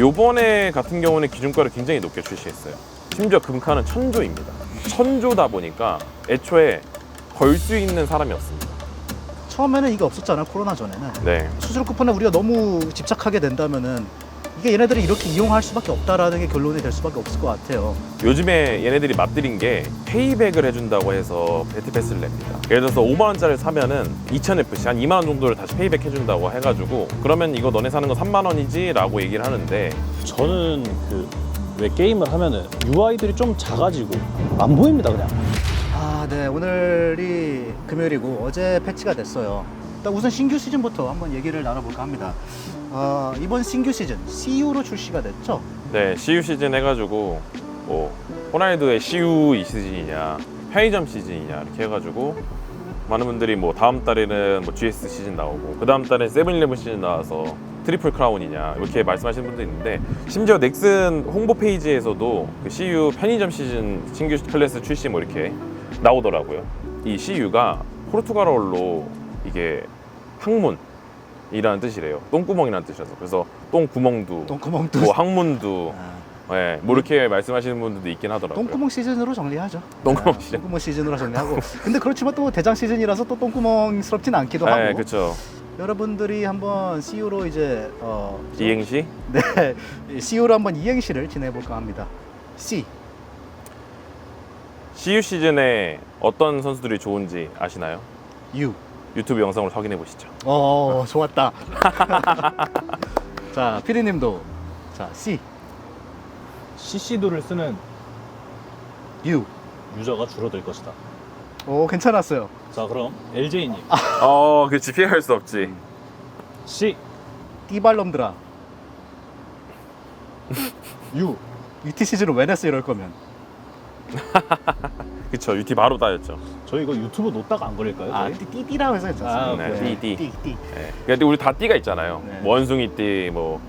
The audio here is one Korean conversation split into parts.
요번에 같은 경우는 기준가를 굉장히 높게 출시했어요. 심지어 금카는 천조입니다. 천조다 보니까 애초에 걸 수 있는 사람이 없습니다. 처음에는 이게 없었잖아요 코로나 전에는 네. 수수료 쿠폰에 우리가 너무 집착하게 된다면은 이게 얘네들이 이렇게 이용할 수밖에 없다라는 게 결론이 될 수밖에 없을 것 같아요. 요즘에 얘네들이 맛들인 게 페이백을 해준다고 해서 배트패스를 냅니다. 예를 들어서 5만 원짜리를 사면은 2,000FC 한 2만 원 정도를 다시 페이백 해준다고 해가지고 그러면 이거 너네 사는 거 3만 원이지라고 얘기를 하는데 저는 그 왜 게임을 하면은 UI들이 좀 작아지고 안 보입니다 그냥. 아, 네. 오늘이 금요일이고 어제 패치가 됐어요. 일단 우선 신규 시즌부터 한번 얘기를 나눠볼까 합니다. 아, 이번 신규 시즌 CU로 출시가 됐죠. 네 CU 시즌 해가지고 뭐 호날두의 CU 이 시즌이냐 편의점 시즌이냐 이렇게 해가지고 많은 분들이 뭐 다음 달에는 뭐 GS 시즌 나오고 그 다음 달에 세븐일레븐 시즌 나와서 트리플 크라운이냐 이렇게 말씀하시는 분도 있는데 심지어 넥슨 홍보 페이지에서도 그 CU 편의점 시즌 신규 클래스 출시 뭐 이렇게 나오더라고요. 이 CU가 포르투갈어로 이게 항문이라는 뜻이래요. 똥구멍이라는 뜻이라서 그래서 똥구멍도 똥구멍도. 뭐 항문도 아, 예, 뭐 이렇게 말씀하시는 분들도 있긴 하더라고요. 똥구멍 시즌으로 정리하죠. 똥구멍 아, 시즌. 똥구멍 시즌으로 정리하고. 근데 그렇지만 또 대장 시즌이라서 또 똥구멍스럽진 않기도 하고. 네, 그렇죠. 여러분들이 한번 CU로 이제 어, 이행시 네, CU로 한번 이행시를 지내볼까 합니다. C. CU 시즌에 어떤 선수들이 좋은지 아시나요? U. 유튜브 영상으로 확인해 보시죠. 어, 좋았다. 자, 피디님도 자 C, CC도를 쓰는 U. 유저가 줄어들 것이다. 오, 괜찮았어요. 자 그럼 LJ님 어, 그렇지 피할 수 없지. C 띠발놈들아. U UT 시즌을 왜 냈어 이럴 거면. 그쵸 UT 바로 따였죠. 저희 이거 유튜브 놓다가 안 걸릴까요? 아, 저희? 띠, 띠띠라고 해서 괜찮습니다. 아, 네, 네. 띠, 띠. 띠, 띠. 예. 근데 우리 다 띠가 있잖아요. 네. 뭐 원숭이 띠, 뭐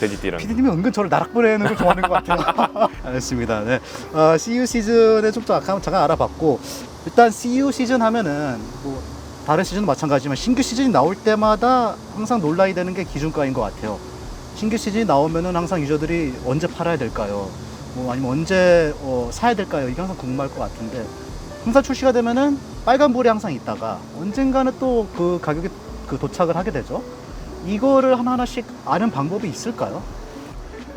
돼지 띠랑. 피디님이 은근 저를 나락 보내는 걸 좋아하는 것 같아요. 알겠습니다. 네. 어, CU 시즌에 좀 잠깐, 잠깐 알아봤고, 일단 CU 시즌 하면은 뭐 다른 시즌도 마찬가지지만 신규 시즌이 나올 때마다 항상 논란이 되는 게 기준가인 것 같아요. 신규 시즌이 나오면은 항상 유저들이 언제 팔아야 될까요? 뭐 아니면 언제 어, 사야 될까요? 이게 항상 궁금할 것 같은데 항상 출시가 되면은 빨간불이 항상 있다가 언젠가는 또 그 가격이 그 도착을 하게 되죠. 이거를 하나하나씩 아는 방법이 있을까요?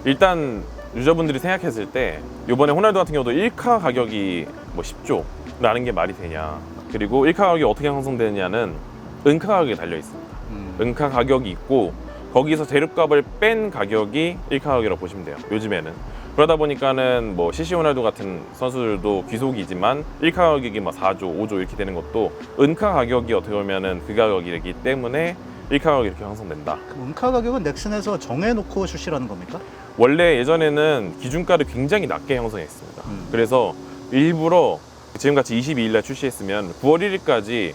일단 유저분들이 생각했을 때 이번에 호날두 같은 경우도 1카 가격이 뭐 10조라는 게 말이 되냐. 그리고 1카 가격이 어떻게 형성되느냐는 은카 가격에 달려 있습니다. 음. 은카 가격이 있고 거기서 재료값을 뺀 가격이 1카 가격이라고 보시면 돼요. 요즘에는. 그러다 보니까는 뭐 CC 호날두 같은 선수들도 귀속이지만 1카 가격이 막 4조, 5조 이렇게 되는 것도 은카 가격이 어떻게 보면은 그 가격이기 때문에 1카 가격이 이렇게 형성된다. 그 은카 가격은 넥슨에서 정해놓고 출시라는 겁니까? 원래 예전에는 기준가를 굉장히 낮게 형성했습니다. 음. 그래서 일부러 지금같이 22일 날 출시했으면 9월 1일까지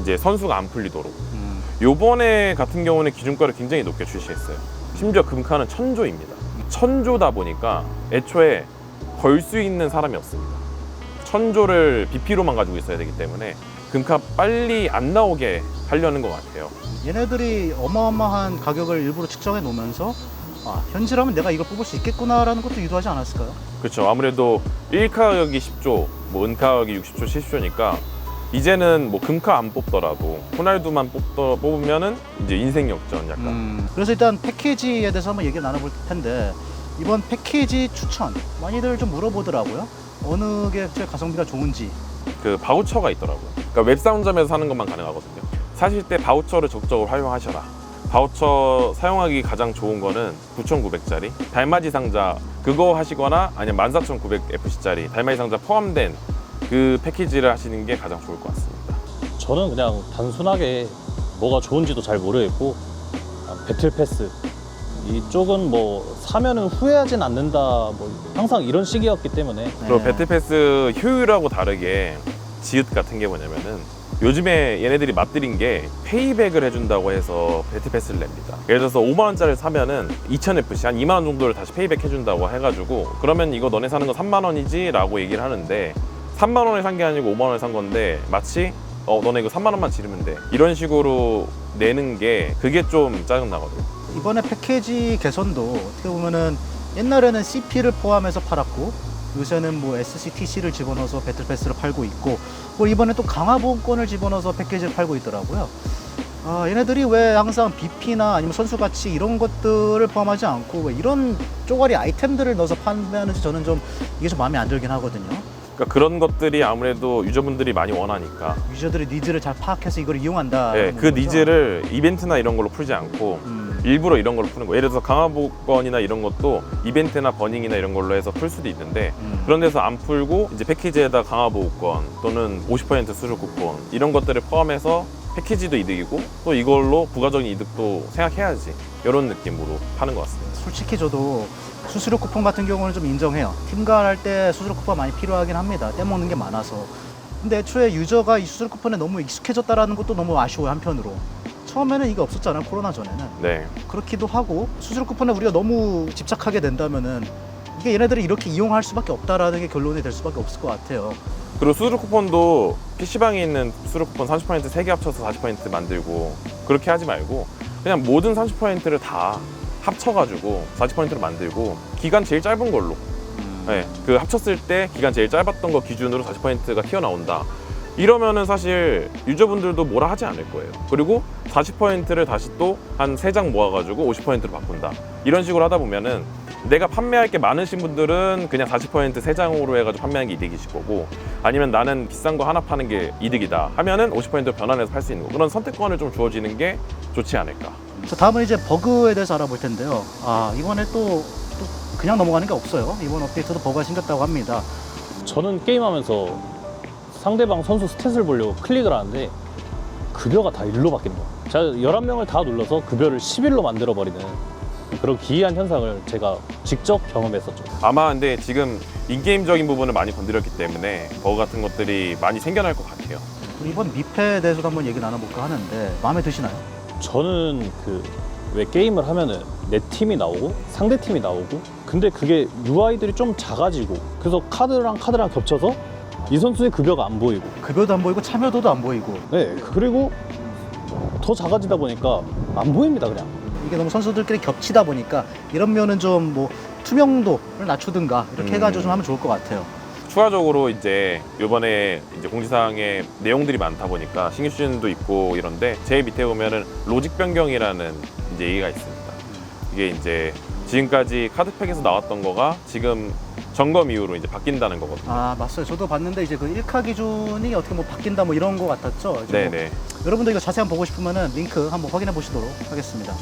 이제 선수가 안 풀리도록 음. 요번에 같은 경우는 기준가를 굉장히 높게 출시했어요. 심지어 금카는 천조입니다. 천조다 보니까 애초에 걸 수 있는 사람이 없습니다. 천조를 BP로만 가지고 있어야 되기 때문에 금카 빨리 안 나오게 하려는 것 같아요. 얘네들이 어마어마한 가격을 일부러 측정해 놓으면서 아, 현질하면 내가 이걸 뽑을 수 있겠구나라는 것도 유도하지 않았을까요? 그렇죠. 아무래도 1카 가격이 10조, 뭐 은카 가격이 60조, 70조니까 이제는 뭐 금카 안 뽑더라도 호날두만 뽑더, 뽑으면은 이제 인생 역전 약간. 음. 그래서 일단 패키지에 대해서 한번 얘기 나눠볼 텐데 이번 패키지 추천 많이들 좀 물어보더라고요. 어느 게 제일 가성비가 좋은지. 그 바우처가 있더라고요. 그러니까 웹상점에서 사는 것만 가능하거든요. 사실 때 바우처를 적극적으로 활용하셔라. 바우처 사용하기 가장 좋은 거는 9,900짜리 달맞이 상자 그거 하시거나 아니면 14,900FC짜리 달맞이 상자 포함된 그 패키지를 하시는 게 가장 좋을 것 같습니다. 저는 그냥 단순하게 뭐가 좋은지도 잘 모르겠고 아, 배틀 패스 이쪽은 뭐 사면은 후회하진 않는다 뭐 항상 이런 식이었기 때문에 그리고 네. 배틀 패스 효율하고 다르게 지읒 같은 게 뭐냐면은 요즘에 얘네들이 맛들인 게 페이백을 해준다고 해서 배틀 패스를 냅니다. 예를 들어서 5만 원짜리를 사면은 2,000FC 한 2만 원 정도를 다시 페이백 해준다고 해가지고 그러면 이거 너네 사는 거 3만 원이지라고 얘기를 하는데 3만 원에 산 게 아니고 5만 원에 산 건데 마치 어 너네 이거 3만 원만 지르면 돼 이런 식으로 내는 게 그게 좀 짜증 나거든요. 이번에 패키지 개선도 어떻게 보면은 옛날에는 CP를 포함해서 팔았고 요새는 뭐 SCTC를 집어넣어서 배틀 패스를 팔고 있고 뭐 이번에 또 강화 보험권을 집어넣어서 패키지를 팔고 있더라고요. 아, 얘네들이 왜 항상 BP나 아니면 선수 가치 이런 것들을 포함하지 않고 왜 이런 쪼가리 아이템들을 넣어서 판매하는지 저는 좀 이게 좀 마음에 안 들긴 하거든요. 그러니까 그런 것들이 아무래도 유저분들이 많이 원하니까 유저들의 니즈를 잘 파악해서 이걸 이용한다. 네, 그 니즈를 이벤트나 이런 걸로 풀지 않고 음, 일부러 이런 걸로 푸는 거. 예를 들어서 강화복권이나 이런 것도 이벤트나 버닝이나 이런 걸로 해서 풀 수도 있는데 음. 그런 데서 안 풀고 이제 패키지에다 강화보호권 또는 50% 수수료 쿠폰 이런 것들을 포함해서 패키지도 이득이고 또 이걸로 부가적인 이득도 생각해야지 이런 느낌으로 파는 것 같습니다. 솔직히 저도 수수료 쿠폰 같은 경우는 좀 인정해요. 팀간 할 때 수수료 쿠폰 많이 필요하긴 합니다. 떼먹는 게 많아서. 근데 애초에 유저가 이 수수료 쿠폰에 너무 익숙해졌다라는 것도 너무 아쉬워요, 한편으로. 처음에는 이게 없었잖아요, 코로나 전에는. 네. 그렇기도 하고 수수료 쿠폰에 우리가 너무 집착하게 된다면은 이게 얘네들이 이렇게 이용할 수밖에 없다라는 게 결론이 될 수밖에 없을 것 같아요. 그리고 수수료 쿠폰도 PC방에 있는 수수료 쿠폰 30% 3개 합쳐서 40% 만들고 그렇게 하지 말고 그냥 모든 30%를 다 합쳐가지고 40%를 만들고 기간 제일 짧은 걸로 네, 그 합쳤을 때 기간 제일 짧았던 거 기준으로 40%가 튀어나온다. 이러면은 사실 유저분들도 뭐라 하지 않을 거예요. 그리고 40%를 다시 또 한 세 장 모아가지고 50%로 바꾼다. 이런 식으로 하다 보면은 내가 판매할 게 많으신 분들은 그냥 40%세 장으로 해가지고 판매하는 게 이득이실 거고 아니면 나는 비싼 거 하나 파는 게 이득이다 하면은 50% 변환해서 팔 수 있는 거 그런 선택권을 좀 주어지는 게 좋지 않을까. 자, 다음은 이제 버그에 대해서 알아볼 텐데요. 아, 이번에 또, 또 그냥 넘어가는 게 없어요. 이번 업데이트도 버그가 생겼다고 합니다. 저는 게임하면서 상대방 선수 스탯을 보려고 클릭을 하는데 급여가 다 1로 바뀐다. 제가 11명을 다 눌러서 급여를 11로 만들어버리는 그런 기이한 현상을 제가 직접 경험했었죠. 아마 근데 지금 인게임적인 부분을 많이 건드렸기 때문에 버그 같은 것들이 많이 생겨날 것 같아요. 이번 미패에 대해서도 한번 얘기 나눠볼까 하는데 마음에 드시나요? 저는 그 왜 게임을 하면은 내 팀이 나오고 상대 팀이 나오고 근데 그게 UI들이 좀 작아지고 그래서 카드랑 카드랑 겹쳐서 이 선수의 급여가 안 보이고 급여도 안 보이고 참여도도 안 보이고 네 그리고 더 작아지다 보니까 안 보입니다 그냥 이게 너무 선수들끼리 겹치다 보니까 이런 면은 좀 뭐 투명도를 낮추든가 이렇게 음. 해가지고 좀 하면 좋을 것 같아요. 추가적으로 이제 이번에 이제 공지사항에 내용들이 많다 보니까 신규 시즌도 있고 이런데 제일 밑에 보면은 로직 변경이라는 이제 얘기가 있습니다. 이게 이제 지금까지 카드팩에서 나왔던 거가 지금 점검 이후로 이제 바뀐다는 거거든요. 아 맞어요. 저도 봤는데 이제 그 1카 기준이 어떻게 뭐 바뀐다 뭐 이런 거 같았죠. 이제 뭐 네네. 여러분들 이거 자세히 한번 보고 싶으면은 링크 한번 확인해 보시도록 하겠습니다.